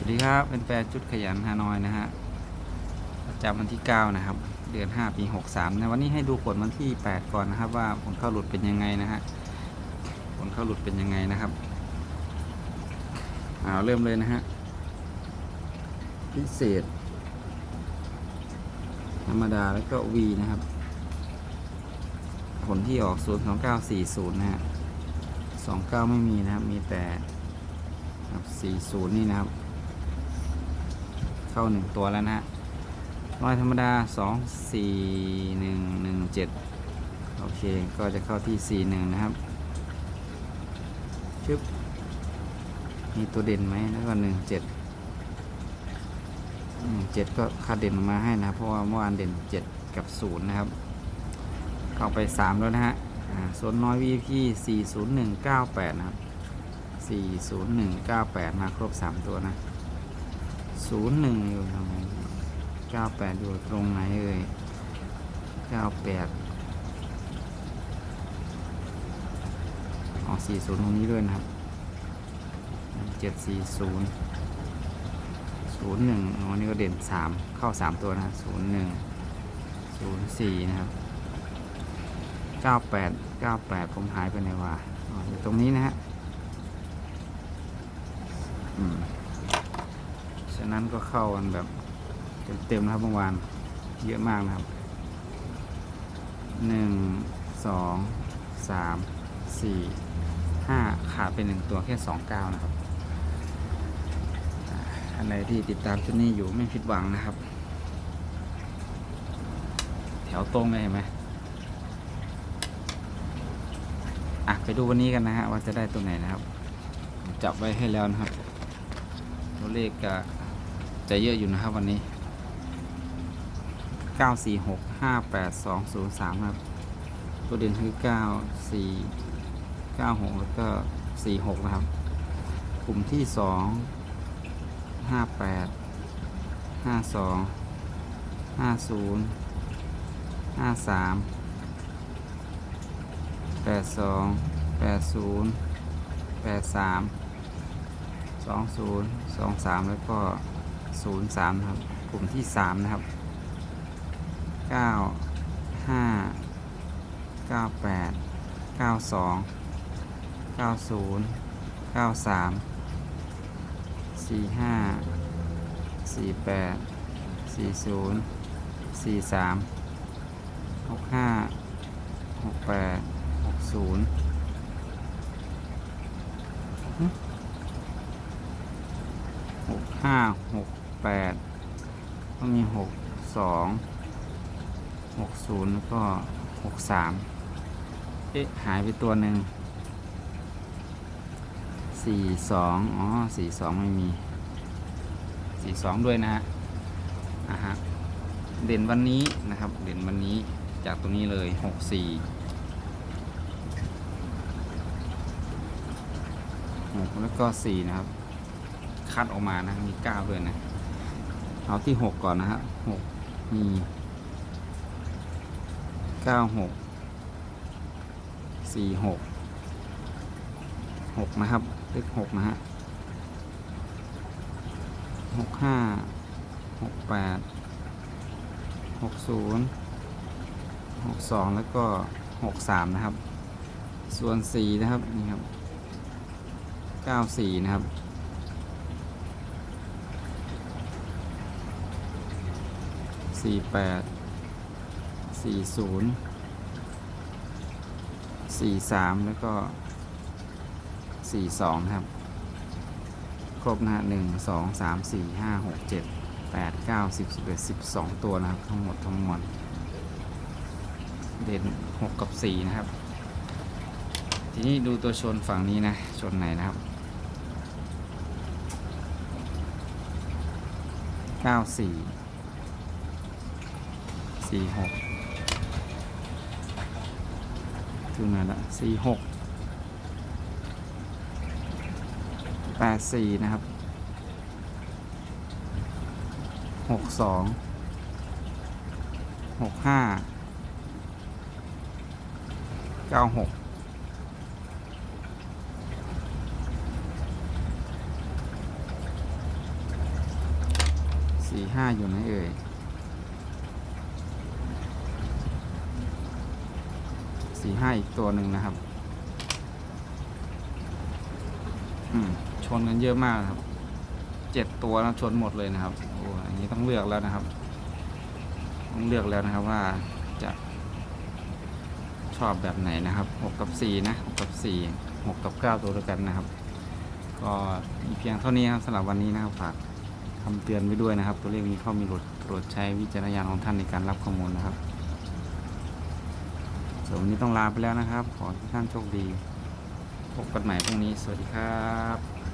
สวัสดีครับเป็นแฟนจุดขยันฮานอยนะฮะประจำวันที่ 9 นะครับ เดือน 5 ปี 63 นะวันนี้ให้ดูผลวันที่ 8 ก่อนนะครับ ว่าผลเข้าหลุดเป็นยังไงนะฮะผลเข้าหลุดเป็นยังไงนะครับเอาเริ่มเลยนะฮะพิเศษ ธรรมดาแล้วก็ V นะครับ ผลที่ออก 02940 นะฮะ 29 ไม่มีนะครับ มีแต่40 นี่นะครับ เข้า1ตัวแล้วนะฮะรอยธรรมดา2 4 1 1 7โอเค ก็จะเข้าที่41นะครับชึบมีตัวเด่นไหมแล้วก็17 17ก็ค่าเด่นออกมาให้นะครับเพราะว่าเมื่อวานเด่น7กับ0นะครับ เข้าไป3แล้วนะฮะอ่าส่วนน้อย VP 40198 นะครับ 40198มาครบ 3 ตัวนะ ศูนย์หนึ่งอยู่ตรงไหนเก้าแปดอยู่ตรงไหนเอ่ยเก้าแปดออกสี่ศูนย์ตรงนี้ด้วยนะครับเจ็ดสี่ศูนย์ศูนย์หนึ่งอ๋อนี้ก็เด่นสามเข้าสามตัวนะศูนย์หนึ่งศูนย์สี่นะครับเก้าแปดเก้าแปดผมหายไปไหนวะาอยู่ตรงนี้นะฮะอืม ฉะนั้นก็เข้ากันแบบเต็มๆนะครับเมื่อวานเยอะมากนะครับหนึ่งสองสามสี่ห้าขาดไปหนึ่งตัวแค่สองเก้านะครับอ่าอันไหนที่ติดตามชุดนี้อยู่ไม่ผิดหวังนะครับ แถวตรงเลยเห็นไหมอะไปดูวันนี้กันนะฮะว่าจะได้ตัวไหนนะครับ จับไว้ให้แล้วนะครับ ตัวเลขก็ จะเยอะอยู่นะครับวันนี้ 946 58203 ครับ ตัวเด่นคือ 94 96 แล้วก็ 46 นะครับ กลุ่มที่ 2 58 52 50 53 82 80 83สองศูนย์สองสามแล้วก็ ศูนย์สามครับกลุ่มที่สามนะครับเก้าห้าเก้าแปดเก้าสองเก้าศูนย์เก้าสามสี่ห้าสี่แปดสี่ศูนย์สี่สามหกห้าหกแปดหกศูนย์หกห้าหก แปดก็มีหกสองหกศูนย์แล้วก็หกสามเอ๊ะ หายไปตัวหนึ่งสี่สองอ๋อสี่สองไม่มีสี่สองด้วยนะฮะอะฮะ เด่นวันนี้นะครับ เด่นวันนี้จากตรงนี้เลยหกสี่หกแล้วก็สี่นะครับ คัดออกมานะ มีเก้าด้วยนะ เอาที่หกก่อนนะฮะหกมีเก้าหกสี่หกหกนะครับเลขหกนะฮะหกห้าหกแปดหกศูนย์หกสองแล้วก็หกสามนะครับ ส่วนสี่นะครับนี่ครับเก้าสี่นะครับ สี่แปดสี่ศูนย์สี่สามแล้วก็สี่สองครับ ครบนะฮะหนึ่งสองสามสี่ห้าหกเจ็ดแปดเก้าสิบสิบเอ็ดสิบสองตัวนะครับ ทั้งหมดทั้งมวลเด่นหกกับสี่นะครับ ทีนี้ดูตัวชนฝั่งนี้นะ ชนไหนนะครับเก้าสี่ สี่หกถึงไหนละสี่หกแปดสี่นะครับหกสองหกห้าเก้าหกสี่ห้าอยู่ไหนเอ่ย สี่ห้าอีกตัวหนึ่งนะครับ อืม ชนกันเยอะมากครับ เจ็ดตัวแล้วชนหมดเลยนะครับ โอ้อันนี้ต้องเลือกแล้วนะครับ ต้องเลือกแล้วนะครับว่าจะชอบแบบไหนนะครับหกกับสี่นะหกกับสี่หกกับเก้าตัวด้วยกันนะครับ ก็มีเพียงเท่านี้ครับสำหรับวันนี้นะครับฝากคำเตือนไว้ด้วยนะครับ ตัวเลขนี้เข้ามีหลุดโปรดใช้วิจารณญาณของท่านในการรับข้อมูลนะครับ ส่วนวันนี้ต้องลาไปแล้วนะครับ ขอให้ทุกท่านโชคดี พบกันใหม่พรุ่งนี้ สวัสดีครับ